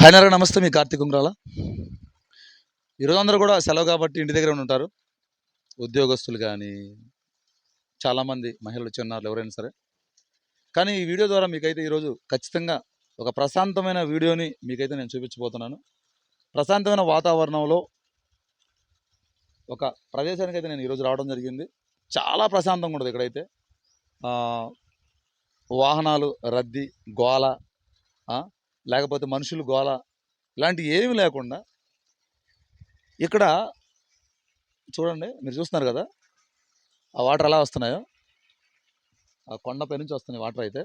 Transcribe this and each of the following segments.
ఫైనల్గా నమస్తే. మీ కార్తీక్ ఉంగ్రాల. ఈరోజు అందరూ కూడా సెలవు కాబట్టి ఇంటి దగ్గర ఉంటారు. ఉద్యోగస్తులు కానీ చాలామంది మహిళలు చిన్నారులు ఎవరైనా సరే. కానీ ఈ వీడియో ద్వారా మీకైతే ఈరోజు ఖచ్చితంగా ఒక ప్రశాంతమైన వీడియోని మీకైతే నేను చూపించబోతున్నాను. ప్రశాంతమైన వాతావరణంలో ఒక ప్రదేశానికి అయితే నేను ఈరోజు రావడం జరిగింది. చాలా ప్రశాంతంగా ఉండదు ఇక్కడైతే. వాహనాలు రద్దీ గోళ లేకపోతే మనుషులు గోల ఇలాంటివి ఏమీ లేకుండా ఇక్కడ చూడండి మీరు చూస్తున్నారు కదా? ఆ వాటర్ ఎలా వస్తున్నాయో? ఆ కొండపై నుంచి వస్తున్నాయి వాటర్ అయితే.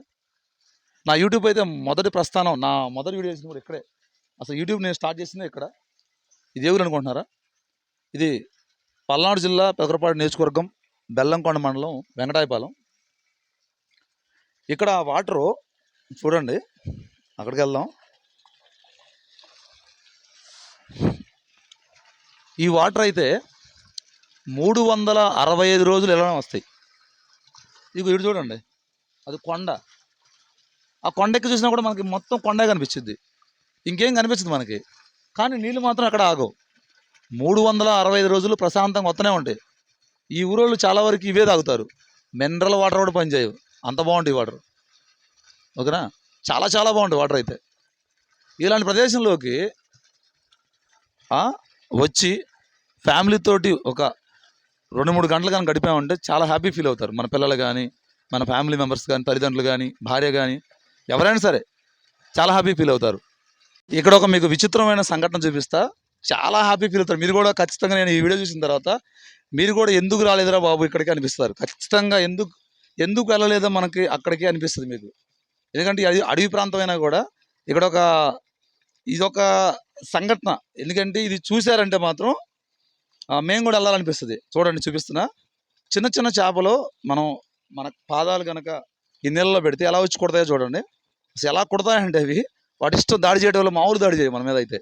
నా యూట్యూబ్ అయితే మొదటి ప్రస్థానం నా మొదటి వీడియో చేసింది కూడా ఇక్కడే. అసలు యూట్యూబ్ నేను స్టార్ట్ చేసింది ఇక్కడ. ఇది ఎవరు అనుకుంటున్నారా? ఇది పల్నాడు జిల్లా పెదరపాడు నియోజకవర్గం బెల్లంకొండ మండలం వెంకటాయపాలెం. ఇక్కడ వాటరు చూడండి అక్కడికి వెళ్దాం ఈ వాటర్ అయితే మూడు వందల అరవై ఐదు రోజులు ఎలా వస్తాయి. ఇక ఇటు చూడండి. అది కొండ. ఆ కొండ ఎక్కి చూసినా కూడా మనకి మొత్తం కొండే కనిపించింది ఇంకేం కనిపించదు మనకి. కానీ నీళ్ళు మాత్రం అక్కడ ఆగవు. మూడు వందల అరవై ఐదు రోజులు ప్రశాంతంగా వస్తూనే ఉంటాయి. ఈ ఊరోళ్ళు చాలా వరకు ఇవే తాగుతారు. మినరల్ వాటర్ కూడా పనిచేయవు. అంత బాగుంటాయి వాటర్. ఓకేనా? చాలా చాలా బాగుంటుంది వాటర్ అయితే. ఇలాంటి ప్రదేశంలోకి వచ్చి ఫ్యామిలీతోటి ఒక రెండు మూడు గంటలు కానీ గడిపామంటే చాలా హ్యాపీ ఫీల్ అవుతారు. మన పిల్లలు కానీ మన ఫ్యామిలీ మెంబర్స్ కానీ తల్లిదండ్రులు కానీ భార్య కానీ ఎవరైనా సరే చాలా హ్యాపీ ఫీల్ అవుతారు. ఇక్కడ ఒక మీకు విచిత్రమైన సంఘటన చూపిస్తా. చాలా హ్యాపీ ఫీల్ అవుతారు. మీరు కూడా ఖచ్చితంగా నేను ఈ వీడియో చూసిన తర్వాత మీరు కూడా ఎందుకు రాలేదురా బాబు ఇక్కడికి అనిపిస్తారు. ఖచ్చితంగా ఎందుకు ఎందుకు వెళ్ళలేదో మనకి అక్కడికి అనిపిస్తుంది మీకు. ఎందుకంటే అది అడవి ప్రాంతమైనా కూడా ఇక్కడ ఒక ఇదొక సంఘటన. ఎందుకంటే ఇది చూశారంటే మాత్రం మేము కూడా వెళ్ళాలనిపిస్తుంది. చూడండి చూపిస్తున్నా. చిన్న చిన్న చేపలు మనం మన పాదాలు కనుక ఈ నీళ్ళలో పెడితే ఎలా వచ్చి కొడతాయో చూడండి. అసలు ఎలా కొడతాయంటే అవి వాటి ఇష్టం దాడి చేయడం వల్ల మామూలు దాడి చేయ మన మీద అయితే.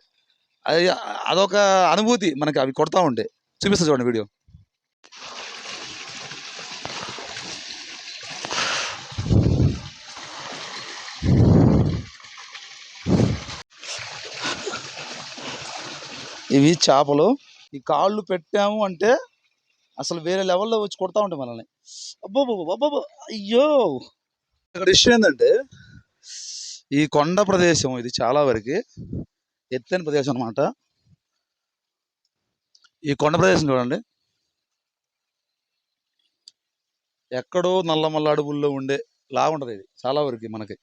అది అదొక అనుభూతి మనకి అవి కొడతా ఉంటే. చూపిస్తా చూడండి వీడియో. ఇవి చేపలు. ఈ కాళ్ళు పెట్టాము అంటే అసలు వేరే లెవెల్లో వచ్చి కొడతా ఉంటాయి మనల్ని. అబ్బో అబ్బో అయ్యో! ఇక్కడ విషయం ఏంటంటే ఈ కొండ ప్రదేశం ఇది చాలా వరకు ఎత్తైన ప్రదేశం అనమాట ఈ కొండ ప్రదేశం చూడండి. ఎక్కడో నల్లమల్ల అడవుల్లో ఉండే లాగుంటుంది ఇది చాలా వరకు మనకి.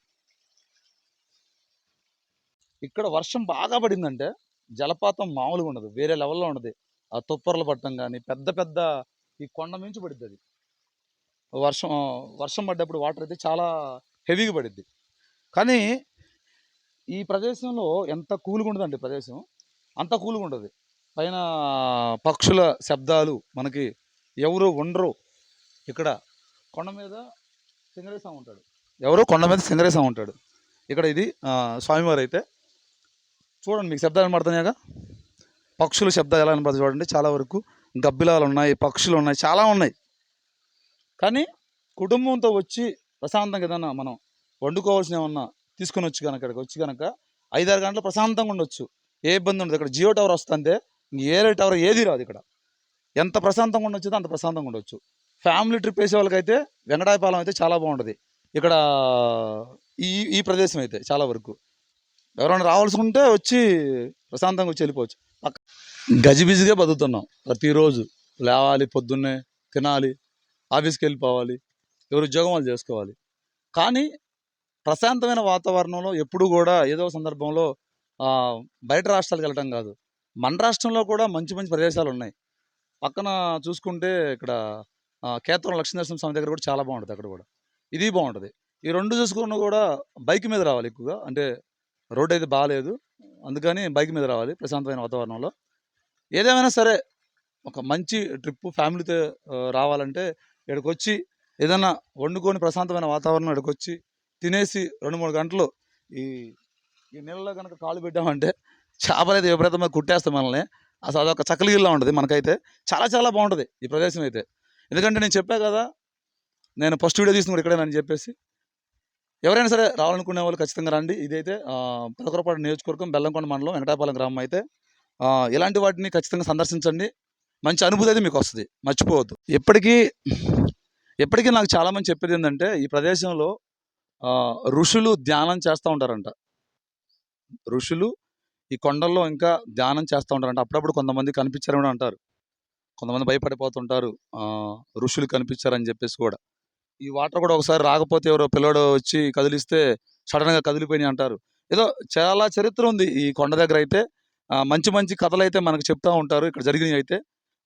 ఇక్కడ వర్షం బాగా పడిందంటే జలపాతం మామూలుగా ఉండదు. వేరే లెవెల్లో ఉండదు. ఆ తుప్పర్లు పట్టడం కానీ పెద్ద పెద్ద ఈ కొండ మించి పడుద్ది అది. వర్షం వర్షం పడ్డప్పుడు వాటర్ అయితే చాలా హెవీగా పడిద్ది. కానీ ఈ ప్రదేశంలో ఎంత కూల్గా ఉండదండి ప్రదేశం. అంత కూల్గా ఉండదు. పైన పక్షుల శబ్దాలు మనకి ఎవరు ఉండరు. ఇక్కడ కొండ మీద సింగరేసా ఉంటాడు. ఎవరు కొండ మీద సింగరేసా ఉంటాడు. ఇక్కడ ఇది స్వామివారు అయితే చూడండి మీకు శబ్దాలు పడుతున్నాయిగా పక్షుల శబ్దాలు ఎలా వినపడుతుంది చూడండి చాలా వరకు గబ్బిలాలు ఉన్నాయి పక్షులు ఉన్నాయి చాలా ఉన్నాయి. కానీ కుటుంబంతో వచ్చి ప్రశాంతంగా ఏదన్నా మనం వండుకోవాల్సిన ఏమన్నా తీసుకొని వచ్చి కనుక ఇక్కడికి వచ్చి కనుక ఐదారు గంటలు ప్రశాంతంగా ఉండొచ్చు. ఏ ఇబ్బంది ఉండదు. ఇక్కడ జియో టవర్ వస్తుంటే ఏరే టవర్ ఏది రాదు ఇక్కడ. ఎంత ప్రశాంతంగా ఉండొచ్చు అంత ప్రశాంతంగా ఉండొచ్చు. ఫ్యామిలీ ట్రిప్ వేసే వాళ్ళకైతే వెంకటాయపాలెం అయితే చాలా బాగుంటుంది. ఇక్కడ ఈ ఈ ప్రదేశం అయితే చాలా వరకు. ఎవరైనా రావాల్సి ఉంటే వచ్చి ప్రశాంతంగా వచ్చి వెళ్ళిపోవచ్చు. పక్క గజిబిజిగా బతుకుతున్నాం. ప్రతిరోజు లేవాలి పొద్దున్నే తినాలి ఆఫీస్కి వెళ్ళిపోవాలి ఎవరు ఉద్యోగం వాళ్ళు చేసుకోవాలి. కానీ ప్రశాంతమైన వాతావరణంలో ఎప్పుడు కూడా ఏదో సందర్భంలో బయట రాష్ట్రాలకు వెళ్ళటం కాదు. మన రాష్ట్రంలో కూడా మంచి మంచి ప్రదేశాలు ఉన్నాయి. పక్కన చూసుకుంటే ఇక్కడ కేతవరం లక్ష్మీనరసింహ స్వామి దగ్గర కూడా చాలా బాగుంటుంది అక్కడ కూడా. ఇది బాగుంటుంది. ఈ రెండు చూసుకున్న కూడా బైక్ మీద రావాలి ఎక్కువగా. అంటే రోడ్ అయితే బాగాలేదు అందుకని బైక్ మీద రావాలి ప్రశాంతమైన వాతావరణంలో. ఏదేమైనా సరే ఒక మంచి ట్రిప్ ఫ్యామిలీతో రావాలంటే ఇక్కడికి వచ్చి ఏదైనా వండుకొని ప్రశాంతమైన వాతావరణం ఇక్కడికి వచ్చి తినేసి రెండు మూడు గంటలు ఈ ఈ నీళ్ళలో కనుక కాలు పెట్టామంటే చేపలైతే అయితే విపరీతంగా మనల్ని. అసలు అదొక చక్కలిగిల్లా ఉంటుంది మనకైతే. చాలా చాలా బాగుంటుంది ఈ ప్రదేశం అయితే. ఎందుకంటే నేను చెప్పా కదా నేను ఫస్ట్ వీడియో తీసుకున్నాడు ఇక్కడేనని ఇక్కడే అని చెప్పేసి ఎవరైనా సరే రావాలనుకునే వాళ్ళు ఖచ్చితంగా రండి. ఇదైతే పెదకరపాడు నియోజకవర్గం బెల్లంకొండ మండలం వెంకటాపాలెం గ్రామం అయితే ఇలాంటి వాటిని ఖచ్చితంగా సందర్శించండి. మంచి అనుభూతి అయితే మీకు వస్తుంది మర్చిపోవద్దు. ఎప్పటికీ ఎప్పటికీ నాకు చాలామంది చెప్పేది ఏంటంటే ఈ ప్రదేశంలో ఋషులు ధ్యానం చేస్తూ ఉంటారంట. ఋషులు ఈ కొండల్లో ఇంకా ధ్యానం చేస్తూ ఉంటారంట. అప్పుడప్పుడు కొంతమంది కనిపించారని కూడా అంటారు. కొంతమంది భయపడిపోతుంటారు. ఋషులు కనిపించారని చెప్పేసి కూడా. ఈ వాటర్ కూడా ఒకసారి రాకపోతే ఎవరో పిల్లడు వచ్చి కదిలిస్తే సడన్గా కదిలిపోయినాయి అంటారు. ఏదో చాలా చరిత్ర ఉంది ఈ కొండ దగ్గర అయితే. మంచి మంచి కథలు అయితే మనకు చెప్తా ఉంటారు. ఇక్కడ జరిగినవి అయితే.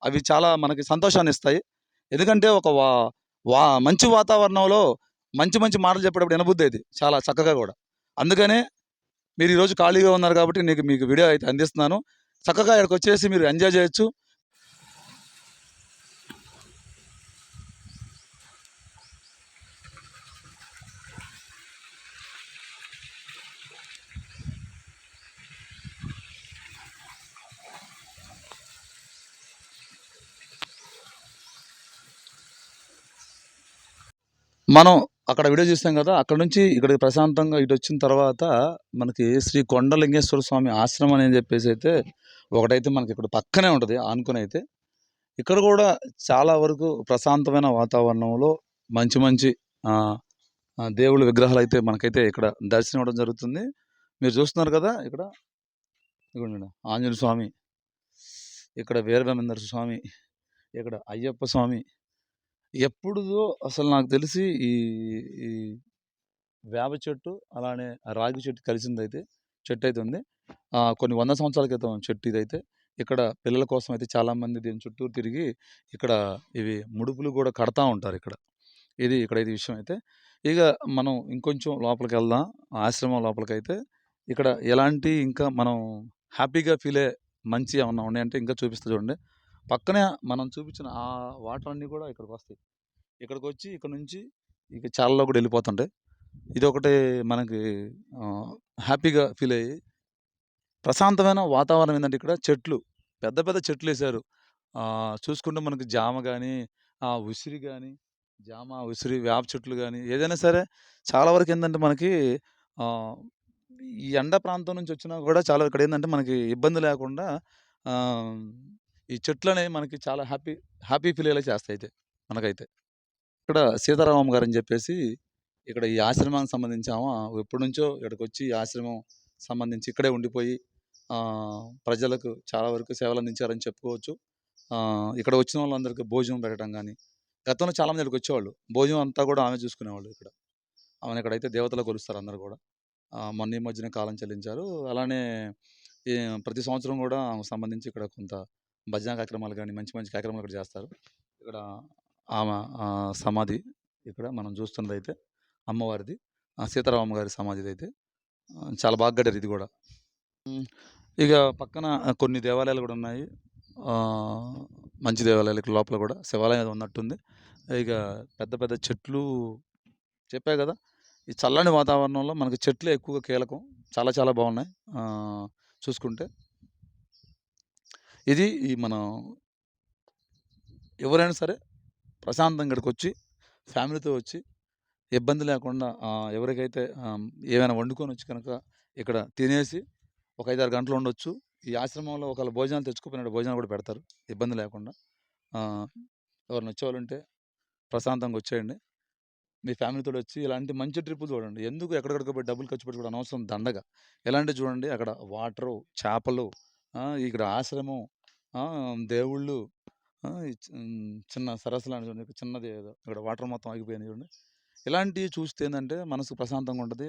అవి చాలా మనకి సంతోషాన్ని ఇస్తాయి. ఎందుకంటే ఒక వా వా మంచి వాతావరణంలో మంచి మంచి మాటలు చెప్పేటప్పుడు వినబుద్ధి అది. చాలా చక్కగా కూడా. అందుకనే మీరు ఈరోజు ఖాళీగా ఉన్నారు కాబట్టి నీకు మీకు వీడియో అయితే అందిస్తున్నాను. చక్కగా ఇక్కడికి వచ్చేసి మీరు ఎంజాయ్ చేయొచ్చు. మనం అక్కడ వీడియో చూసాం కదా అక్కడ నుంచి ఇక్కడికి ప్రశాంతంగా ఇటు వచ్చిన తర్వాత మనకి శ్రీ కొండలింగేశ్వర స్వామి ఆశ్రమం అని చెప్పేసి అయితే ఒకటైతే మనకి ఇక్కడ పక్కనే ఉంటుంది ఆనుకుని అయితే. ఇక్కడ కూడా చాలా వరకు ప్రశాంతమైన వాతావరణంలో మంచి మంచి దేవుళ్ళ విగ్రహాలు అయితే మనకైతే ఇక్కడ దర్శనం ఇవ్వడం జరుగుతుంది. మీరు చూస్తున్నారు కదా ఇక్కడ ఇక్కడ ఆంజనేయ స్వామి ఇక్కడ వీరబ్రహ్మేంద్ర స్వామి ఇక్కడ అయ్యప్ప స్వామి ఎప్పుడుదో అసలు నాకు తెలిసి ఈ ఈ వేప చెట్టు అలానే రాగి చెట్టు కలిసిందైతే చెట్టు అయితే ఉంది కొన్ని వంద సంవత్సరాల క్రితం చెట్టు ఇదైతే. ఇక్కడ పిల్లల కోసం అయితే చాలామంది దీని చుట్టూ తిరిగి ఇక్కడ ఇవి ముడుపులు కూడా కడతా ఉంటారు ఇక్కడ. ఇది ఇక్కడ ఇది విషయం అయితే. ఇక మనం ఇంకొంచెం లోపలికి వెళ్దాం. ఆశ్రమం లోపలికి అయితే ఇక్కడ ఎలాంటి ఇంకా మనం హ్యాపీగా ఫీల్ అయ్యే మంచి ఏమన్నా ఉన్నాయంటే ఇంకా చూపిస్తా చూడండి. పక్కనే మనం చూపించిన ఆ వాటర్ అన్నీ కూడా ఇక్కడికి వస్తాయి ఇక్కడికి వచ్చి ఇక్కడ నుంచి ఇక చాలా కూడా వెళ్ళిపోతుంటాయి. ఇది ఒకటి మనకి హ్యాపీగా ఫీల్ అయ్యి ప్రశాంతమైన వాతావరణం ఏంటంటే ఇక్కడ చెట్లు పెద్ద పెద్ద చెట్లు వేశారు చూసుకుంటే మనకి జామ కానీ ఆ ఉసిరి కానీ జామ ఉసిరి వేప చెట్లు కానీ ఏదైనా సరే చాలా వరకు ఏంటంటే మనకి ఈ ఎండ ప్రాంతం నుంచి వచ్చినా కూడా చాలా ఇక్కడ ఏంటంటే మనకి ఇబ్బంది లేకుండా ఈ చెట్లు అనేవి మనకి చాలా హ్యాపీ హ్యాపీ ఫీల్ అయ్యేలా చేస్తాయి అయితే మనకైతే. ఇక్కడ సీతారామం గారు అని చెప్పేసి ఇక్కడ ఈ ఆశ్రమానికి సంబంధించి ఆమె ఎప్పటి నుంచో ఇక్కడికి వచ్చి ఈ ఆశ్రమం సంబంధించి ఇక్కడే ఉండిపోయి ప్రజలకు చాలా వరకు సేవలు అందించారని చెప్పుకోవచ్చు. ఇక్కడ వచ్చిన వాళ్ళందరికీ భోజనం పెట్టడం కానీ గతంలో చాలామంది ఇక్కడికి వచ్చేవాళ్ళు. భోజనం అంతా కూడా ఆమె చూసుకునేవాళ్ళు ఇక్కడ. ఆమెను ఇక్కడైతే దేవతలు కొలుస్తారు అందరు కూడా. మొన్న ఈ మధ్యనే కాలం చెల్లించారు. అలానే ఈ ప్రతి సంవత్సరం కూడా ఆమెకు సంబంధించి ఇక్కడ కొంత భజన కార్యక్రమాలు కానీ మంచి మంచి కార్యక్రమాలు ఇక్కడ చేస్తారు. ఇక్కడ ఆమె సమాధి ఇక్కడ మనం చూస్తున్నది అయితే అమ్మవారిది సీతారామ గారి సమాధిది అయితే. చాలా బాగా కట్టారు ఇది కూడా. ఇక పక్కన కొన్ని దేవాలయాలు కూడా ఉన్నాయి. మంచి దేవాలయాలు ఇక్కడ లోపల కూడా శివాలయం ఉన్నట్టుంది. ఇక పెద్ద పెద్ద చెట్లు చెప్పా కదా ఈ చల్లని వాతావరణంలో మనకి చెట్లు ఎక్కువగా కీలకం. చాలా చాలా బాగున్నాయి. చూసుకుంటే ఇది ఈ మనం ఎవరైనా సరే ప్రశాంతంగా ఇక్కడికి వచ్చి ఫ్యామిలీతో వచ్చి ఇబ్బంది లేకుండా ఎవరికైతే ఏమైనా వండుకొని వచ్చి కనుక ఇక్కడ తినేసి ఒక ఐదారు గంటలు ఉండొచ్చు. ఈ ఆశ్రమంలో ఒకవేళ భోజనాలు తెచ్చుకోపోయినట్టు భోజనాలు కూడా పెడతారు. ఇబ్బంది లేకుండా. ఎవరిని వచ్చేవాళ్ళుంటే ఉంటే ప్రశాంతంగా వచ్చేయండి. మీ ఫ్యామిలీతో వచ్చి ఇలాంటి మంచి ట్రిప్పులు చూడండి. ఎందుకు ఎక్కడికక్కడ పోయి డబ్బులు ఖర్చు పెట్టుకోవడం అనవసరం దండగా. ఎలాంటి చూడండి అక్కడ వాటరు చేపలు ఇక్కడ ఆశ్రమం దేవుళ్ళు. చిన్న సరస్సు లాంటి చూడండి. చిన్నది ఏదో. ఇక్కడ వాటర్ మొత్తం ఆగిపోయింది చూడండి. ఇలాంటివి చూస్తే ఏంటంటే మనసు ప్రశాంతంగా ఉంటుంది.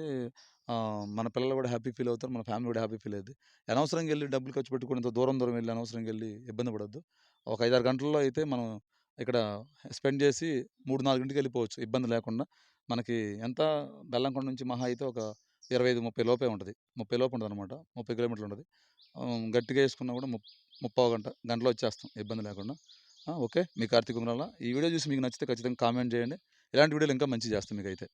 మన పిల్లలు కూడా హ్యాపీ ఫీల్ అవుతారు. మన ఫ్యామిలీ కూడా హ్యాపీ ఫీల్ అవుతుంది అనవసరంగా వెళ్ళి డబ్బులు ఖర్చు పెట్టుకుని ఇంత దూరం దూరం వెళ్ళి అనవసరంగా వెళ్ళి ఇబ్బంది పడద్దు. ఒక ఐదారు గంటల్లో అయితే మనం ఇక్కడ స్పెండ్ చేసి మూడు నాలుగు నాలుగింటికి వెళ్ళిపోవచ్చు. ఇబ్బంది లేకుండా. మనకి ఎంత బెల్లంకొండ నుంచి మహా అయితే ఒక ఇరవై ఐదు ముప్పై లోపే ఉంటుంది. ముప్పై లోపు ఉంటుంది అనమాట ముప్పై కిలోమీటర్లు ఉంటుంది. గట్టిగా వేసుకున్నా కూడా ముప్ ముప్పావు గంట గంటలో వచ్చేస్తాం ఇబ్బంది లేకుండా. ఓకే. మీ కార్తీక్ ఉమ్రాల ఈ వీడియో చూసి మీకు నచ్చితే ఖచ్చితంగా కామెంట్ చేయండి. ఇలాంటి వీడియోలు ఇంకా మంచి చేస్తాం మీకైతే.